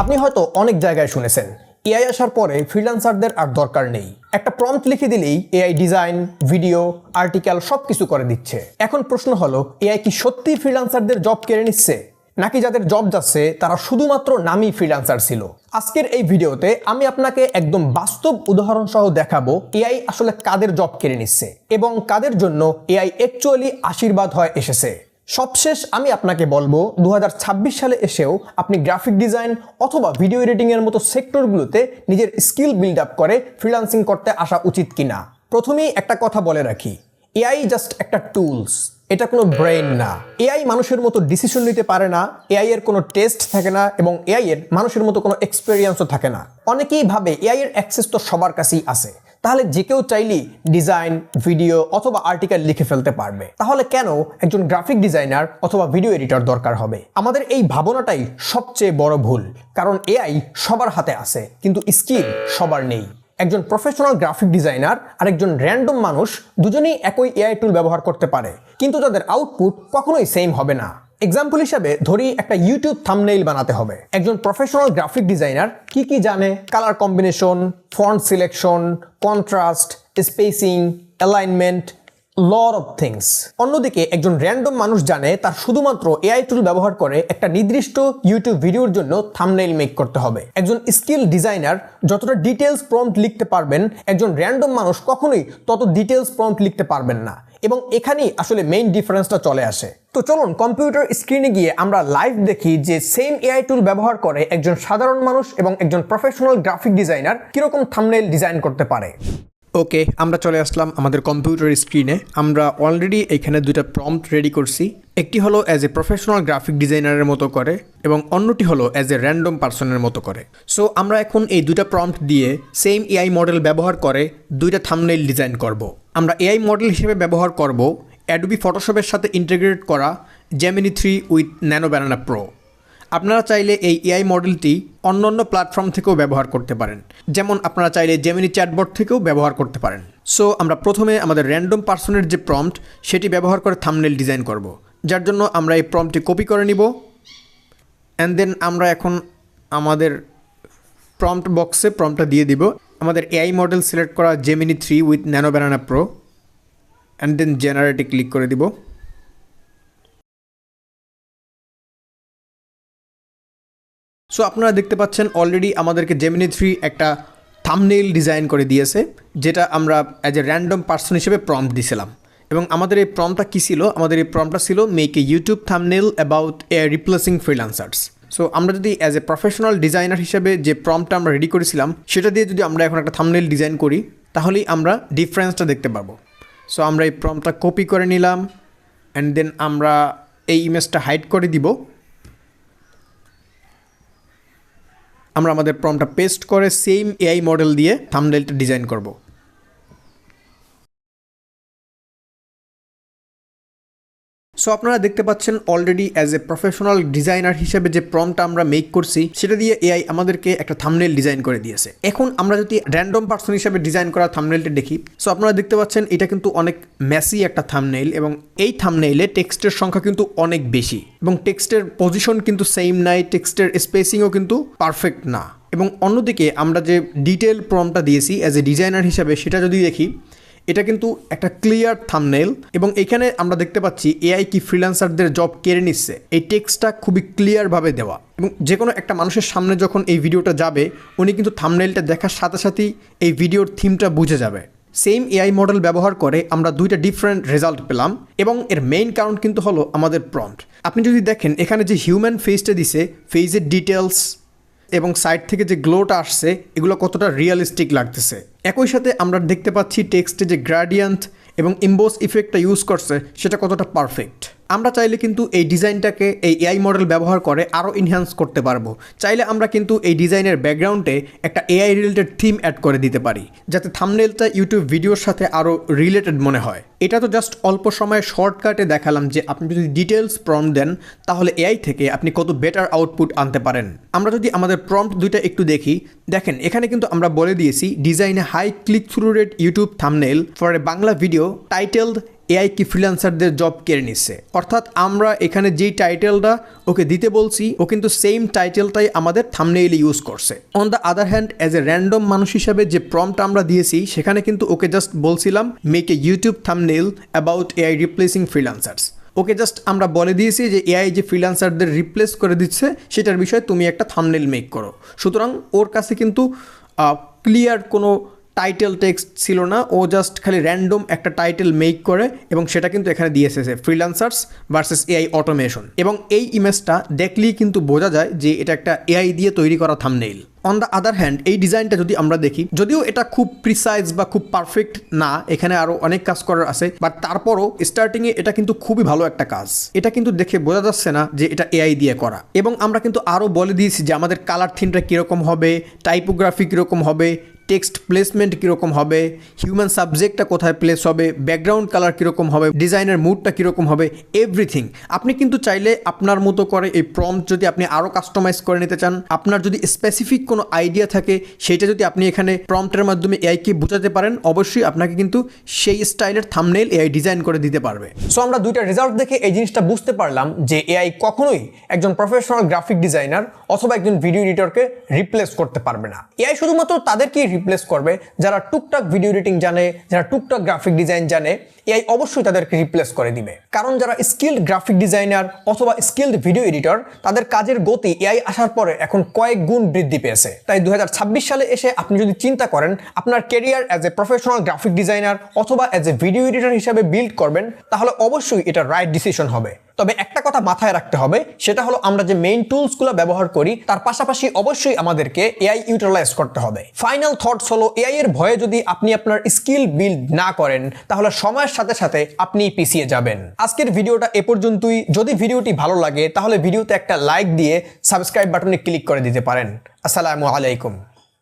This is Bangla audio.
আপনি হয়তো অনেক জায়গায় শুনেছেন এআই আসার পরে ফ্রিল্যান্সারদের আর দরকার নেই। একটা প্রম্পট লিখে দিলেই এআই ডিজাইন ভিডিও আর্টিকেল সব কিছু করে দিচ্ছে। এখন প্রশ্ন হলো এআই কি সত্যি ফ্রিল্যান্সারদের জব কেড়ে নিচ্ছে? নাকি যাদের জব যাচ্ছে, তারা শুধুমাত্র নামি ফ্রিল্যান্সার ছিল? আজকের এই ভিডিওতে আমি আপনাকে একদম বাস্তব উদাহরণ সহ দেখাবো এআই আসলে কাদের জব কেড়ে নিচ্ছে? এবং কাদের জন্য এআই অ্যাকচুয়ালি আশীর্বাদ হয়ে এসেছে? সবশেষ আমি আপনাকে বলব দু হাজার ছাব্বিশ সালে এসেও আপনি গ্রাফিক ডিজাইন অথবা ভিডিও এডিটিং এর মতো সেক্টরগুলোতে নিজের স্কিল বিল্ড আপ করে ফ্রিল্যান্সিং করতে আসা উচিত কিনা। প্রথমেই একটা কথা বলে রাখি এআই জাস্ট একটা টুলস এটা কোনো ব্রেন না। এআই মানুষের মতো ডিসিশন নিতে পারে না এআই এর কোনো টেস্ট থাকে না এবং এআই এর মানুষের মতো কোনো এক্সপেরিয়েন্সও থাকে না। অনেকেই ভাবে এআই এর অ্যাক্সেস তো সবার কাছেই আছে। তাহলে যে কেউ চাইলেই ডিজাইন, ভিডিও অথবা আর্টিকেল লিখে ফেলতে পারবে। তাহলে কেন একজন গ্রাফিক ডিজাইনার অথবা ভিডিও এডিটর দরকার হবে? আমাদের এই ভাবনাটাই সবচেয়ে বড় ভুল, কারণ এআই সবার হাতে আছে, কিন্তু স্কিল সবার নেই। একজন প্রফেশনাল গ্রাফিক ডিজাইনার আর একজন র্যান্ডম মানুষ দুজনেই একই এআই টুল ব্যবহার করতে পারে, কিন্তু তাদের আউটপুট কখনোই সেম হবে না। এক্সাম্পল হিসাবে ধরি একটা ইউটিউব থামনেইল বানাতে হবে। একজন প্রফেশনাল গ্রাফিক ডিজাইনার কি কি জানে? Colour combination font selection contrast spacing alignment lot of things. অন্যদিকে একজন র্যান্ডম মানুষ জানে তার শুধুমাত্র এআই টুল ব্যবহার করে একটা নির্দিষ্ট ইউটিউব ভিডিওর জন্য থামনেইল মেক করতে হবে। একজন স্কিল ডিজাইনার যতটা ডিটেলস প্রম্পট লিখতে পারবেন, একজন র্যান্ডম মানুষ কখনোই তত ডিটেলস প্রম্পট লিখতে পারবেন না এবং এখানেই আসলে মেইন ডিফারেন্সটা চলে আসে। তো চলুন কম্পিউটার স্ক্রিনে গিয়ে আমরা লাইভ দেখি যে সেম এআই টুল ব্যবহার করে একজন সাধারণ মানুষ এবং একজন প্রফেশনাল গ্রাফিক ডিজাইনার কীরকম থামনেইল ডিজাইন করতে পারে। ওকে, আমরা চলে আসলাম আমাদের কম্পিউটার স্ক্রিনে। আমরা অলরেডি এখানে দুটা প্রম্পট রেডি করছি। একটি হলো অ্যাজ এ প্রফেশনাল গ্রাফিক ডিজাইনারের মতো করে এবং অন্যটি হলো অ্যাজ এ র্যান্ডম পার্সনের মতো করে। সো আমরা এখন এই দুটা প্রম্পট দিয়ে সেম এআই মডেল ব্যবহার করে দুইটা থামনেইল ডিজাইন করব। আমরা এআই মডেল হিসেবে ব্যবহার করব অ্যাডোবি ফটোশপের সাথে ইন্টিগ্রেট করা Gemini three with nano banana pro আপনারা চাইলে এই এআই মডেলটি অন্য অন্য প্ল্যাটফর্ম থেকেও ব্যবহার করতে পারেন। যেমন আপনারা চাইলে জেমিনি চ্যাটবট থেকেও ব্যবহার করতে পারেন। সো আমরা প্রথমে আমাদের র্যান্ডম পার্সনের যে প্রম্পট সেটি ব্যবহার করে থামনেল ডিজাইন করব। যার জন্য আমরা এই প্রম্পটটি কপি করে নিব। অ্যান্ড দেন আমরা এখন আমাদের প্রম্পট বক্সে প্রম্পটটা দিয়ে দিব। আমাদের এআই মডেল সিলেক্ট করা Gemini three with nano banana pro and then জেনারেটে click করে দিব। সো আপনারা দেখতে পাচ্ছেন অলরেডি আমাদেরকে জেমিনি থ্রি একটা থামনেইল ডিজাইন করে দিয়েছে, যেটা আমরা অ্যাজ এ র্যান্ডম পার্সন হিসেবে প্রম্পট দিছিলাম। এবং আমাদের এই প্রমটা কী ছিল? আমাদের এই প্রমটা ছিল make a YouTube thumbnail about a replacing freelancers so আমরা যদি অ্যাজ এ প্রফেশনাল ডিজাইনার হিসেবে যে প্রমটা আমরা রেডি করেছিলাম, সেটা দিয়ে যদি আমরা এখন একটা থামনেল ডিজাইন করি, তাহলেই আমরা ডিফারেন্সটা দেখতে পাবো সো আমরা এই প্রমটা কপি করে নিলাম অ্যান্ড দেন আমরা এই ইমেজটা হাইড করে দিব। আমরা আমাদের প্রমটা পেস্ট করে সেম এআই মডেল দিয়ে থামনেলটা ডিজাইন করব। সো আপনারা দেখতে পাচ্ছেন already as a professional designer হিসেবে যে প্রমটা আমরা মেক করছি, সেটা দিয়ে এআই আমাদেরকে একটা থামনেল ডিজাইন করে দিয়েছে। এখন আমরা যদি র্যান্ডম পার্সন হিসেবে ডিজাইন করা থামনেলটা দেখি সো আপনারা দেখতে পাচ্ছেন এটা কিন্তু অনেক ম্যাসি একটা থামনেইল এবং এই থামনেইলে টেক্সটের সংখ্যা কিন্তু অনেক বেশি এবং টেক্সটের পজিশন কিন্তু সেম নাই টেক্সটের স্পেসিংও কিন্তু পারফেক্ট না। এবং অন্যদিকে আমরা যে ডিটেল প্রমটা দিয়েছি অ্যাজ এ ডিজাইনার হিসাবে, সেটা যদি দেখি এটা কিন্তু একটা ক্লিয়ার থামনেল এবং এখানে আমরা দেখতে পাচ্ছি এআই কি ফ্রিল্যান্সারদের জব কেড়ে নিচ্ছে। এই টেক্সটটা খুবই ক্লিয়ারভাবে দেওয়া এবং যে কোনো একটা মানুষের সামনে যখন এই ভিডিওটা যাবে, উনি কিন্তু থামনেলটা দেখার সাথে সাথেই এই ভিডিওর থিমটা বুঝে যাবে। সেম এআই মডেল ব্যবহার করে আমরা দুইটা ডিফারেন্ট রেজাল্ট পেলাম এবং এর মেইন কারণ কিন্তু হলো আমাদের প্রম্পট আপনি যদি দেখেন, এখানে যে হিউম্যান ফেসটা দিছে ফেজের ডিটেলস এবং সাইড থেকে যে গ্লোটা আসছে, এগুলো কতটা রিয়েলিস্টিক লাগতেছে। একই সাথে আমরা দেখতে পাচ্ছি টেক্সটে যে গ্রাডিয়ান্ট এবং ইম্বোস ইফেক্টটা ইউজ করছে, সেটা কতটা পারফেক্ট আমরা চাইলে কিন্তু এই ডিজাইনটাকে এই এআই মডেল ব্যবহার করে আরও ইনহ্যান্স করতে পারব। চাইলে আমরা কিন্তু এই ডিজাইনের ব্যাকগ্রাউন্ডে একটা এআই রিলেটেড থিম অ্যাড করে দিতে পারি, যাতে থামনেলটা ইউটিউব ভিডিওর সাথে আরও রিলেটেড মনে হয়। এটা তো জাস্ট অল্প সময়ে শর্টকাটে দেখালাম যে আপনি যদি ডিটেলস প্রম দেন, তাহলে এআই থেকে আপনি কত বেটার আউটপুট আনতে পারেন। আমরা যদি আমাদের প্রম্পট দুইটা একটু দেখি, দেখেন, এখানে কিন্তু আমরা বলে দিয়েছি ডিজাইনে high click through rate YouTube thumbnail for a Bangla video titled AI কি ফ্রিল্যান্সারদের জব কেড়ে নিচ্ছে? অর্থাৎ আমরা এখানে যেই টাইটেলটা ওকে দিতে বলছি, ও কিন্তু সেম টাইটেলটাই আমাদের থামনেইলে ইউজ করছে। On the other hand as a random মানুষ হিসাবে যে প্রম্পট আমরা দিয়েছি, সেখানে কিন্তু ওকে জাস্ট বলছিলাম make a YouTube thumbnail about AI replacing freelancers okay just আমরা বলে দিয়েছি যে এআই যে ফ্রিল্যান্সারদের রিপ্লেস করে দিচ্ছে, সেটার বিষয়ে তুমি একটা থামনেল মেক করো। সুতরাং ওর কাছে কিন্তু ক্লিয়ার কোনো টাইটেল টেক্সট ছিল না, ও জাস্ট খালি র্যান্ডম একটা টাইটেল মেক করে এবং সেটা কিন্তু এখানে দিয়ে এসেছে ফ্রিল্যান্সার্স ভার্সেস এআই অটোমেশন এবং এই ইমেজটা দেখলেই কিন্তু বোঝা যায় যে এটা একটা এআই দিয়ে তৈরি করা thumbnail on the other hand এই ডিজাইনটা যদি আমরা দেখি, যদিও এটা খুব প্রিসাইজ বা খুব পারফেক্ট না, এখানে আরও অনেক কাজ করার আছে বাট তারপরও স্টার্টিংয়ে এটা কিন্তু খুবই ভালো একটা কাজ। এটা কিন্তু দেখে বোঝা যাচ্ছে না যে এটা এআই দিয়ে করা। এবং আমরা কিন্তু আরও বলে দিয়েছি যে আমাদের কালার থিমটা কীরকম হবে টাইপোগ্রাফি কীরকম হবে টেক্সট প্লেসমেন্ট কীরকম হবে, হিউম্যান সাবজেক্টটা কোথায় প্লেস হবে, ব্যাকগ্রাউন্ড কালার কীরকম হবে, ডিজাইনের মুডটা কীরকম হবে, এভরিথিং। আপনি কিন্তু চাইলে আপনার মতো করে এই প্রম্পট যদি আপনি আরও কাস্টমাইজ করে নিতে চান, আপনার যদি স্পেসিফিক কোনো আইডিয়া থাকে, সেটা যদি আপনি এখানে প্রম্পটের মাধ্যমে এআইকে বোঝাতে পারেন, অবশ্যই আপনাকে কিন্তু সেই স্টাইলের থামনেল এআই ডিজাইন করে দিতে পারবে। সো আমরা দুইটা রেজাল্ট দেখে এই জিনিসটা বুঝতে পারলাম যে এআই কখনোই একজন প্রফেশনাল গ্রাফিক ডিজাইনার অথবা একজন ভিডিও এডিটরকে রিপ্লেস করতে পারবে না। এআই শুধুমাত্র তাদেরকেই রিপ্লেস করবে যারা টুকটাক ভিডিও এডিটিং জানে যারা টুকটাক গ্রাফিক ডিজাইন জানে এআই অবশ্যই তাদেরকে রিপ্লেস করে দিবে। কারণ যারা স্কিল্ড গ্রাফিক ডিজাইনার অথবা স্কিল্ড ভিডিও এডিটর তাদের কাজের গতি এআই আসার পরে এখন কয়েক গুণ বৃদ্ধি পেয়েছে। তাই দু সালে এসে আপনি যদি চিন্তা করেন, আপনার career as a professional graphic designer অথবা অ্যাজ এ ভিডিও এডিটর হিসাবে বিল্ড করবেন, তাহলে অবশ্যই এটা রাইট ডিসিশন হবে। তবে একটা কথা মাথায় রাখতে হবে, সেটা হলো আমরা যে মেইন টুলসগুলো ব্যবহার করি, তার পাশাপাশি অবশ্যই আমাদেরকে এআই ইউটিলাইজ করতে হবে। ফাইনাল থটস হলো, এআই এর ভয়ে যদি আপনি আপনার স্কিল বিল্ড না করেন, তাহলে সময়ের সাথে সাথে আপনি পিছিয়ে যাবেন। আজকের ভিডিওটা এ পর্যন্তই। যদি ভিডিওটি ভালো লাগে, তাহলে ভিডিওতে একটা লাইক দিয়ে সাবস্ক্রাইব বাটনে ক্লিক করে দিতে পারেন। আসসালামু আলাইকুম।